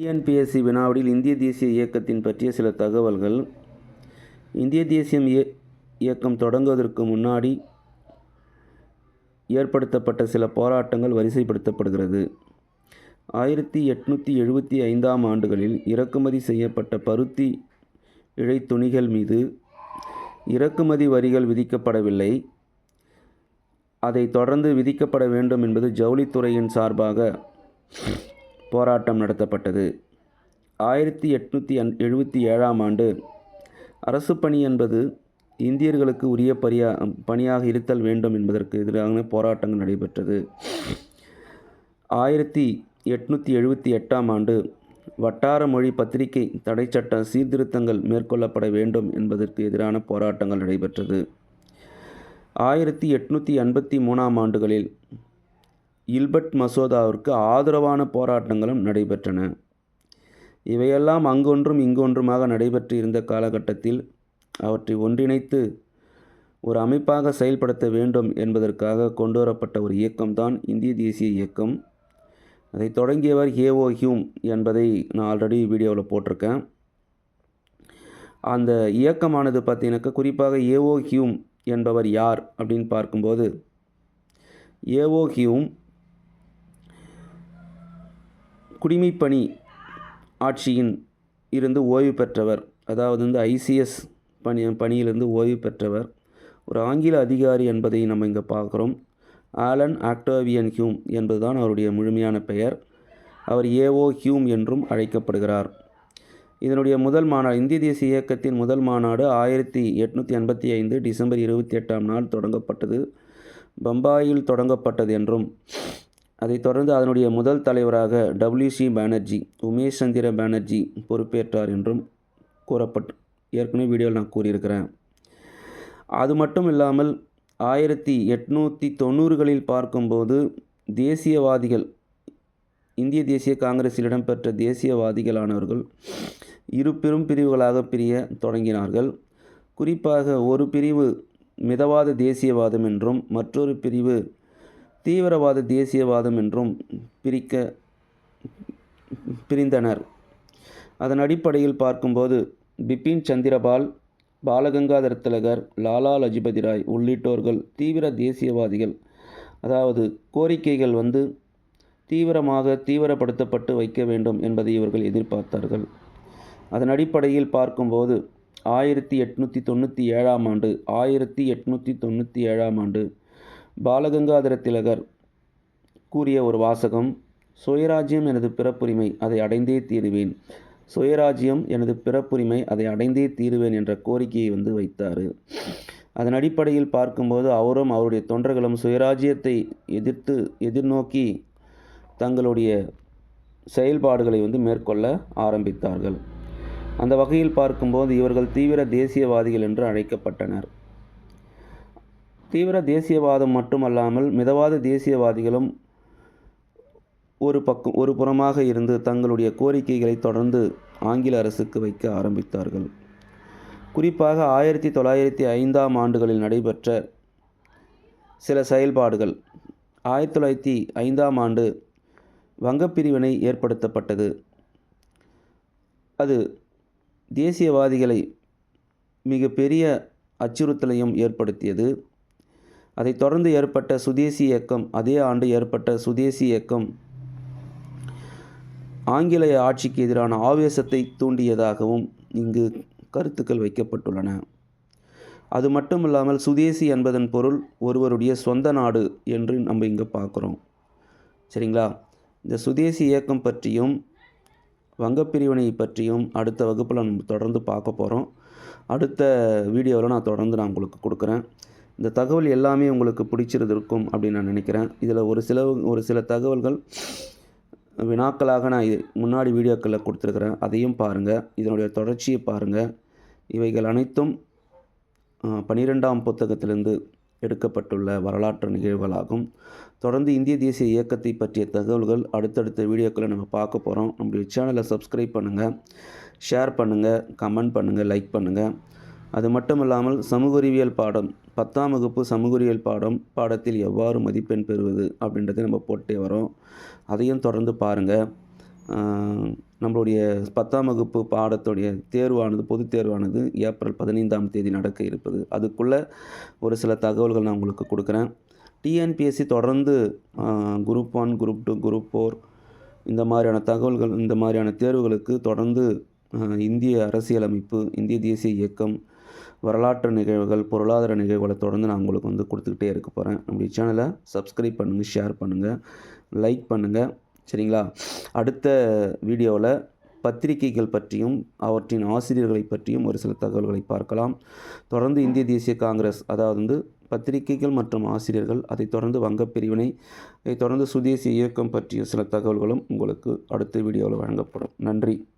TNPSC வினாவிடில் இந்திய தேசிய இயக்கத்தின் பற்றிய சில தகவல்கள். இந்திய தேசியம் இயக்கம் தொடங்குவதற்கு முன்னாடி ஏற்படுத்தப்பட்ட சில போராட்டங்கள் வரிசைப்படுத்தப்படுகிறது. ஆயிரத்தி எட்நூற்றி எழுபத்தி ஐந்தாம் ஆண்டுகளில் இறக்குமதி செய்யப்பட்ட பருத்தி இழை துணிகள் மீது இறக்குமதி வரிகள் விதிக்கப்படவில்லை. அதை தொடர்ந்து விதிக்கப்பட வேண்டும் என்பது ஜவுளித்துறையின் சார்பாக போராட்டம் நடத்தப்பட்டது. ஆயிரத்தி எட்நூற்றி அன் எழுபத்தி ஏழாம் ஆண்டு அரசு பணி என்பது இந்தியர்களுக்கு உரிய பரியா பணியாக இருத்தல் வேண்டும் என்பதற்கு எதிரான போராட்டங்கள் நடைபெற்றது. ஆயிரத்தி எட்நூற்றி எழுபத்தி எட்டாம் ஆண்டு வட்டார மொழி பத்திரிகை தடை சட்ட சீர்திருத்தங்கள் மேற்கொள்ளப்பட வேண்டும் என்பதற்கு எதிரான போராட்டங்கள் நடைபெற்றது. ஆயிரத்தி எட்நூற்றி எண்பத்தி மூணாம் ஆண்டுகளில் இல்பர்ட் மசோதாவிற்கு ஆதரவான போராட்டங்களும் நடைபெற்றன. இவையெல்லாம் அங்கொன்றும் இங்கொன்றுமாக நடைபெற்று இருந்த காலகட்டத்தில் அவற்றை ஒன்றிணைத்து ஒரு அமைப்பாக செயல்படுத்த வேண்டும் என்பதற்காக கொண்டு வரப்பட்ட ஒரு இயக்கம்தான் இந்திய தேசிய இயக்கம். அதை தொடங்கியவர் ஹேவோ ஹியூம் என்பதை நான் ஆல்ரெடி வீடியோவில் போட்டிருக்கேன். அந்த இயக்கமானது பார்த்தீங்கன்னாக்கா குறிப்பாக ஏஓ ஹியூம் என்பவர் யார் அப்படின்னு பார்க்கும்போது ஏஓ ஹியூம் குடிமைப்பணி ஆட்சியின் இருந்து ஓய்வு பெற்றவர் அதாவது வந்து ஐசிஎஸ் பணி பணியிலிருந்து ஓய்வு பெற்றவர் ஒரு ஆங்கில அதிகாரி என்பதை நம்ம இங்கே பார்க்குறோம். ஆலன் ஆக்டோவியன் ஹியூம் என்பதுதான் அவருடைய முழுமையான பெயர். அவர் ஏஓ ஹியூம் என்றும் அழைக்கப்படுகிறார். இதனுடைய முதல் மாநாடு இந்திய தேசிய இயக்கத்தின் முதல் மாநாடு ஆயிரத்தி எட்நூற்றி எண்பத்தி ஐந்து டிசம்பர் இருபத்தி எட்டாம் நாள் தொடங்கப்பட்டது. பம்பாயில் தொடங்கப்பட்டது என்றும் அதைத் தொடர்ந்து அதனுடைய முதல் தலைவராக டபிள்யூசி பானர்ஜி உமேஷ் சந்திர பானர்ஜி பொறுப்பேற்றார் என்றும் கூறப்பட்டு ஏற்கனவே வீடியோவில் நான் கூறியிருக்கிறேன். அது மட்டும் இல்லாமல் ஆயிரத்தி எட்நூற்றி தொண்ணூறுகளில் பார்க்கும்போது தேசியவாதிகள் இந்திய தேசிய காங்கிரஸில் இடம்பெற்ற தேசியவாதிகளானவர்கள் இரு பெரும் பிரிவுகளாக பிரிய தொடங்கினார்கள். குறிப்பாக ஒரு பிரிவு மிதவாத தேசியவாதம் என்றும் மற்றொரு பிரிவு தீவிரவாத தேசியவாதம் என்றும் பிரிக்க பிரிந்தனர். அதன் அடிப்படையில் பார்க்கும்போது பிபின் சந்திரபால் பாலகங்காதர திலகர் லாலா லஜபதி ராய் உள்ளிட்டோர்கள் தீவிர தேசியவாதிகள். அதாவது கோரிக்கைகள் வந்து தீவிரமாக தீவிரப்படுத்தப்பட்டு வைக்க வேண்டும் என்பதை இவர்கள் எதிர்பார்த்தார்கள். அதன் அடிப்படையில் பார்க்கும்போது ஆயிரத்தி எட்நூற்றி தொண்ணூற்றி ஏழாம் ஆண்டு ஆயிரத்தி எட்நூற்றி தொண்ணூற்றி ஏழாம் ஆண்டு பாலகங்காதர திலகர் கூறிய ஒரு வாசகம் சுயராஜ்யம் எனது பிறப்புரிமை அதை அடைந்தே தீருவேன். சுயராஜ்யம் எனது பிறப்புரிமை அதை அடைந்தே தீருவேன் என்ற கோரிக்கையை வந்து வைத்தார். அதன் அடிப்படையில் பார்க்கும்போது அவரும் அவருடைய தொண்டர்களும் சுயராஜ்யத்தை எதிர்த்து எதிர்நோக்கி தங்களுடைய செயல்பாடுகளை வந்து மேற்கொள்ள ஆரம்பித்தார்கள். அந்த வகையில் பார்க்கும்போது இவர்கள் தீவிர தேசியவாதிகள் என்று அழைக்கப்பட்டனர். தீவிர தேசியவாதம் மட்டுமல்லாமல் மிதவாத தேசியவாதிகளும் ஒரு பக்கம் ஒரு புறமாக இருந்து தங்களுடைய கோரிக்கைகளை தொடர்ந்து ஆங்கில அரசுக்கு வைக்க ஆரம்பித்தார்கள். குறிப்பாக ஆயிரத்தி தொள்ளாயிரத்தி ஐந்தாம் ஆண்டுகளில் நடைபெற்ற சில செயல்பாடுகள். ஆயிரத்தி தொள்ளாயிரத்தி ஐந்தாம் ஆண்டு வங்கப்பிரிவினை ஏற்படுத்தப்பட்டது. அது தேசியவாதிகளை மிக பெரிய அச்சுறுத்தலையும் ஏற்படுத்தியது. அதைத் தொடர்ந்து ஏற்பட்ட சுதேசி இயக்கம் அதே ஆண்டு ஏற்பட்ட சுதேசி இயக்கம் ஆங்கிலேய ஆட்சிக்கு எதிரான ஆவேசத்தை தூண்டியதாகவும் இங்கு கருத்துக்கள் வைக்கப்பட்டுள்ளன. அது மட்டும் இல்லாமல் சுதேசி என்பதன் பொருள் ஒருவருடைய சொந்த நாடு என்று நம்ம இங்கே பார்க்குறோம். சரிங்களா? இந்த சுதேசி இயக்கம் பற்றியும் வங்கப்பிரிவினை பற்றியும் அடுத்த வகுப்பில் நம்ம தொடர்ந்து பார்க்க போகிறோம் அடுத்த வீடியோவில் நான் தொடர்ந்து நான் உங்களுக்கு கொடுக்குறேன். இந்த தகவல் எல்லாமே உங்களுக்கு பிடிச்சிருந்திருக்கும் அப்படின்னு நான் நினைக்கிறேன். இதில் ஒரு சில ஒரு சில தகவல்கள் வினாக்களாக நான் முன்னாடி வீடியோக்களில் கொடுத்துருக்குறேன். அதையும் பாருங்கள் இதனுடைய தொடர்ச்சியை பாருங்கள் இவைகள் அனைத்தும் பனிரெண்டாம் புத்தகத்திலிருந்து எடுக்கப்பட்டுள்ள வரலாற்று நிகழ்வுகளாகும். தொடர்ந்து இந்திய தேசிய இயக்கத்தை பற்றிய தகவல்கள் அடுத்தடுத்த வீடியோக்களை நம்ம பார்க்க போகிறோம் நம்மளுடைய சேனலை சப்ஸ்கிரைப் பண்ணுங்கள் ஷேர் பண்ணுங்கள் கமெண்ட் பண்ணுங்கள் லைக் பண்ணுங்கள் அது மட்டும் இல்லாமல் சமூக அறிவியல் பாடம் பத்தாம் வகுப்பு சமூக பாடம் பாடத்தில் எவ்வாறு மதிப்பெண் பெறுவது அப்படின்றத நம்ம போட்டே வரோம். அதையும் தொடர்ந்து பாருங்கள் நம்மளுடைய பத்தாம் வகுப்பு பாடத்துடைய தேர்வானது பொதுத் தேர்வானது ஏப்ரல் பதினைந்தாம் தேதி நடக்க இருப்பது. அதுக்குள்ளே ஒரு சில தகவல்கள் நான் உங்களுக்கு கொடுக்குறேன். டிஎன்பிஎஸ்சி தொடர்ந்து group one group two group four இந்த மாதிரியான தகவல்கள் இந்த மாதிரியான தேர்வுகளுக்கு தொடர்ந்து இந்திய அரசியலமைப்பு இந்திய தேசிய இயக்கம் வரலாற்று நிகழ்வுகள் பொருளாதார நிகழ்வுகளை தொடர்ந்து நான் உங்களுக்கு வந்து கொடுத்துக்கிட்டே இருக்க போகிறேன் நம்முடைய சேனலை சப்ஸ்கிரைப் பண்ணுங்கள் ஷேர் பண்ணுங்கள் லைக் பண்ணுங்கள் சரிங்களா? அடுத்த வீடியோவில் பத்திரிகைகள் பற்றியும் அவற்றின் ஆசிரியர்களை பற்றியும் ஒரு சில தகவல்களை பார்க்கலாம். தொடர்ந்து இந்திய தேசிய காங்கிரஸ் அதாவது வந்து பத்திரிகைகள் மற்றும் ஆசிரியர்கள் அதைத் தொடர்ந்து வங்கப் பிரிவினை அதைத் தொடர்ந்து சுதேசி இயக்கம் பற்றிய சில தகவல்களும் உங்களுக்கு அடுத்த வீடியோவில் வழங்கப்படும். நன்றி.